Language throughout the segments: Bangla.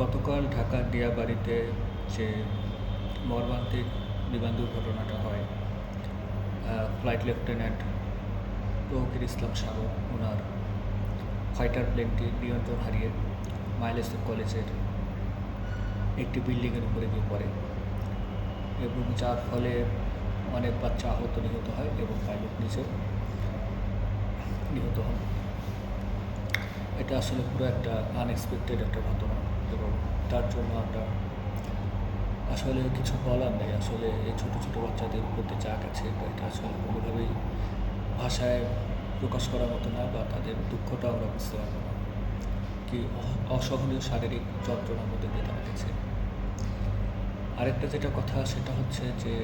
গতকাল ঢাকার দিয়াবাড়িতে যে মর্মান্তিক বিমান দুর্ঘটনাটা হয় ফ্লাইট লেফটেন্যান্ট তৌকির ইসলাম সাগর ওনার ফাইটার প্লেনটি নিয়ন্ত্রণ হারিয়ে মাইলেস্টন কলেজের একটি বিল্ডিংয়ের উপরে গিয়ে পড়ে এবং যার ফলে অনেক বাচ্চা আহত নিহত হয় এবং পাইলট নিজেও নিহত হন। এটা আসলে পুরো একটা আনএক্সপেক্টেড একটা ঘটনা। এবং তার জন্য আমরা আসলে কিছু বলার নেই। আসলে এই ছোটো ছোটো বাচ্চাদের প্রতি যা গেছে এটা আসলে কোনোভাবেই ভাষায় প্রকাশ করার মতো না বা তাদের দুঃখটা আমরা বুঝতে পারব না। কি অসহনীয় শারীরিক যন্ত্রণার মধ্যে দিয়ে তারা গেছে। আরেকটা যেটা কথা, সেটা হচ্ছে যে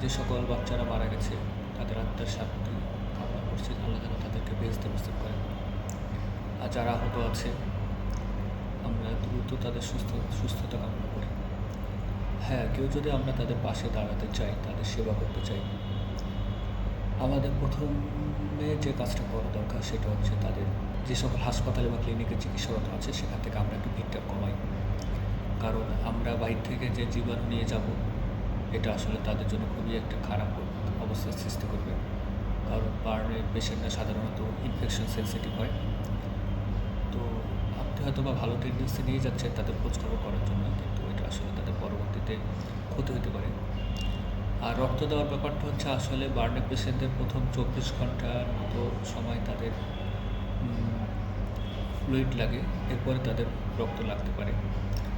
যে সকল বাচ্চারা মারা গেছে, তাদের আত্মার শান্তি কামনা করছি। আল্লাহ যেন তাদেরকে বেজতে নসিব করেন। আর যারা আহত আছে আমরা দ্রুত তাদের সুস্থ, সুস্থতা কামনা করি। হ্যাঁ কেউ যদি আমরা তাদের পাশে দাঁড়াতে চাই, তাদের সেবা করতে চাই, আমাদের প্রথমে যে কাজটা করা দরকার সেটা হচ্ছে তাদের যে সকল হাসপাতালে বা ক্লিনিকে চিকিৎসারত আছে, সেখান থেকে আমরা একটু ভিড়টা কমাই। কারণ আমরা বাইর থেকে যে জীবাণু নিয়ে যাব, এটা আসলে তাদের জন্য খুবই একটা খারাপ অবস্থার সৃষ্টি করবে। কারণ বার্নের পেশেন্টরা সাধারণত ইনফেকশন সেন্সিটিভ হয়। হয়তো বা ভালো টেন্ডেন্সি নিয়ে যাচ্ছে তাদের খোঁজখবর করার জন্য, কিন্তু এটা আসলে তাদের পরবর্তীতে ক্ষতি হতে পারে। আর রক্ত দেওয়ার ব্যাপারটা হচ্ছে আসলে বার্নের পেশেন্টদের প্রথম চব্বিশ ঘণ্টার মতো সময় তাদের ফ্লুইড লাগে, এরপরে তাদের রক্ত লাগতে পারে।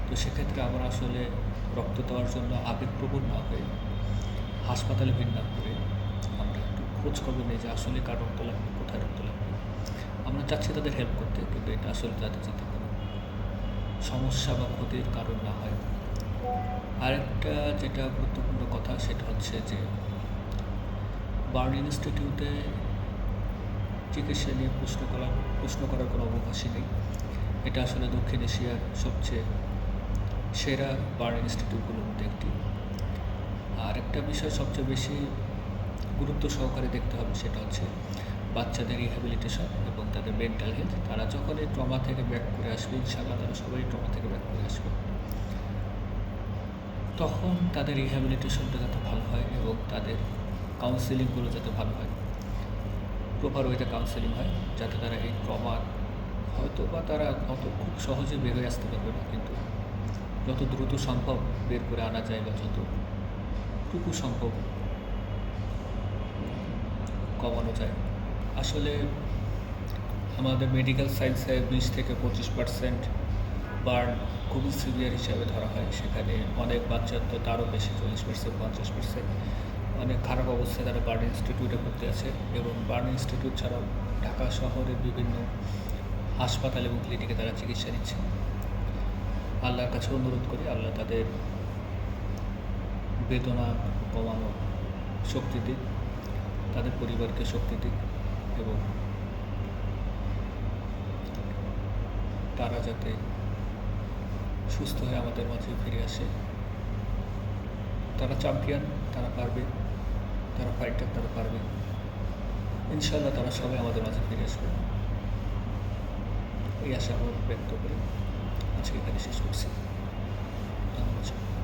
তো সেক্ষেত্রে আমরা আসলে রক্ত দেওয়ার জন্য আবেগপ্রবণ না হয়ে হাসপাতালে ভিড় না করে আমরা একটু খোঁজ খবর নিই যে আসলে কার রক্ত লাগবে, কোথায় রক্ত লাগবে। আমরা চাচ্ছি তাদের হেল্প করতে, কিন্তু এটা আসলে তাদের যাতে সমস্যা বা ক্ষতির কারণ না হয়। আরেকটা যেটা গুরুত্বপূর্ণ কথা সেটা হচ্ছে যে, বার্ন ইনস্টিটিউটে চিকিৎসা নিয়ে প্রশ্ন করার প্রশ্ন করার কোনো অবকাশই নেই। এটা আসলে দক্ষিণ এশিয়ার সবচেয়ে সেরা বার্ন ইনস্টিটিউটগুলোর মধ্যে একটি। আর একটা বিষয় সবচেয়ে বেশি গুরুত্ব সহকারে দেখতে হবে সেটা হচ্ছে বাচ্চাদের রিহ্যাবিলিটেশন এবং তাদের মেন্টাল হেলথ তারা যখন এই ট্রমা থেকে ব্যাক করে আসবে, ইনশাআল্লাহ তারা সবাই ট্রমা থেকে ব্যাক করে আসবে। তখন তাদের রিহ্যাবিলিটেশনটা যাতে ভালো হয় এবং তাদের কাউন্সেলিংগুলো যাতে ভালো হয়। প্রপার ওয়েতে কাউন্সেলিং হয়, যাতে তারা এই ট্রমা হয়তো বা তারা অত খুব সহজে বের হয়ে আসতে পারবে না, কিন্তু যত দ্রুত সম্ভব বের করে আনা যায় বা যতটুকু সম্ভব কমানো যায়। আসলে আমাদের মেডিকেল সায়েন্সে বিশ থেকে পঁচিশ পার্সেন্ট বার্ন খুবই সিভিয়ার হিসাবে ধরা হয়। সেখানে অনেক বাচ্চার তো তারও বেশি চল্লিশ পার্সেন্ট পঞ্চাশ পার্সেন্ট অনেক খারাপ অবস্থায় তারা বার্ন ইনস্টিটিউটে ভর্তি আছে এবং বার্ন ইনস্টিটিউট ছাড়াও ঢাকা শহরের বিভিন্ন হাসপাতাল এবং ক্লিনিকে তারা চিকিৎসা নিচ্ছে। আল্লাহর কাছে অনুরোধ করি, আল্লাহ তাদের বেদনা কমানো শক্তি দিক, তাদের পরিবারকে শক্তি দিক। এবং তারা যাতে সুস্থ হয়ে আমাদের মাঝে ফিরে আসে। তারা চ্যাম্পিয়ন তারা পারবে, তারা ফাইটার তারা পারবে। ইনশাল্লাহ তারা সবাই আমাদের মাঝে ফিরে আসবে। এই আশা আমরা ব্যক্ত করে আজকে এখানে শেষ করছি। ধন্যবাদ